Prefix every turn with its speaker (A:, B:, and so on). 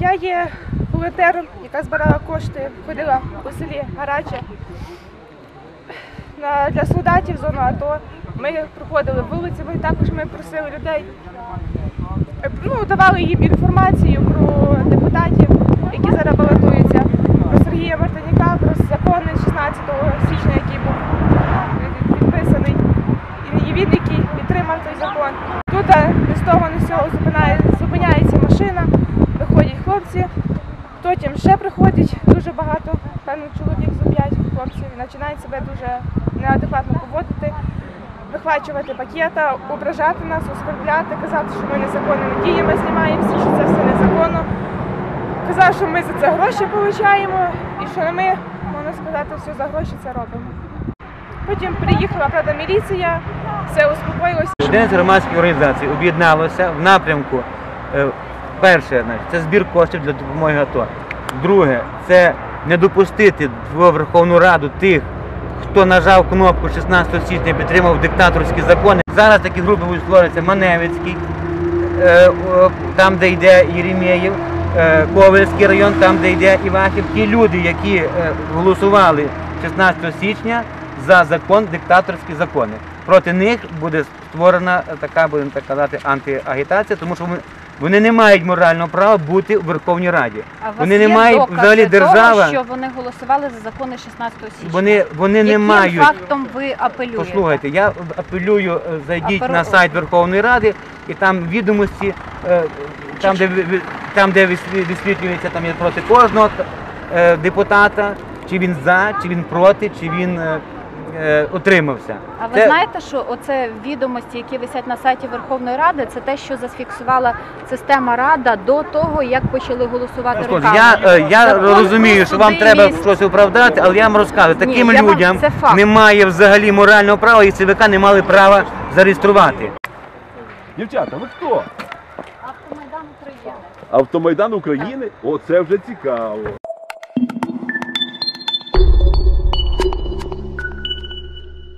A: Я є волонтером, яка збирала кошти, ходила у селі Гараче для солдатів зону АТО. Ми проходили вулицями, також ми просили людей, е, ну, давали їм інформацію про депутатів, які зараз балотуються, про Сергія Мартиніка, про закони 16 січня, який був е, підписаний. І він, який підтримав той закон. Тут е, без того не всього зупинає, зупиняється машина, виходять хлопці, потім ще приходять дуже багато, певно, чоловік за п'ять хлопців і починають себе дуже неадекватно поводити, вихвачувати пакета, ображати нас, оскорбляти, казати, що ми незаконними діями знімаємося, що це все незаконно. Казав, що ми за це гроші отримуємо і що ми, можна сказати, все за гроші це робимо. Потім приїхала правда міліція, все успокоїлося.
B: Членів громадської організації об'єдналося в напрямку. е, Перше, це збір коштів для допомоги АТО. Друге, це не допустити в Верховну Раду тих, хто нажав кнопку 16 січня і підтримав диктаторські закони. Зараз такі групи будуть створюватися Маневицький, е, там, де йде Єремєєв, е, Ковельський район, там, де йде Івахів. Ті люди, які е, голосували 16 січня за закон, диктаторські закони. Проти них буде створена е, така, будемо так казати, антиагітація, тому що вони, вони не мають морального права бути у Верховній Раді.
C: А у вас
B: Вони не мають
C: докази
B: взагалі держава.
C: того, що вони голосували за закони 16 січня?
B: Вони, вони не мають.
C: фактом ви апелюєте?
B: Послухайте, я апелюю, е, зайдіть
C: Апелю-
B: на сайт Верховної Ради, і там відомості, е, там, де, там, де висвітлюється, там є проти кожного е, депутата, чи він за, чи він проти, чи він е, утримався.
C: А ви
B: Це-
C: знаєте, що оце відомості, які висять на сайті Верховної Ради, це те, що зафіксувала система Рада до того, як почали голосувати руками.
B: я, е, я
C: Закон
B: розумію, що вам треба щось оправдати, але я вам розказую,
C: Ні,
B: таким
C: я вам-
B: людям
C: це факт.
B: немає взагалі морального права, і ЦВК не мали права зареєструвати.
D: Дівчата, ви хто?
C: Автомайдан України.
D: Автомайдан України? О, це вже цікаво.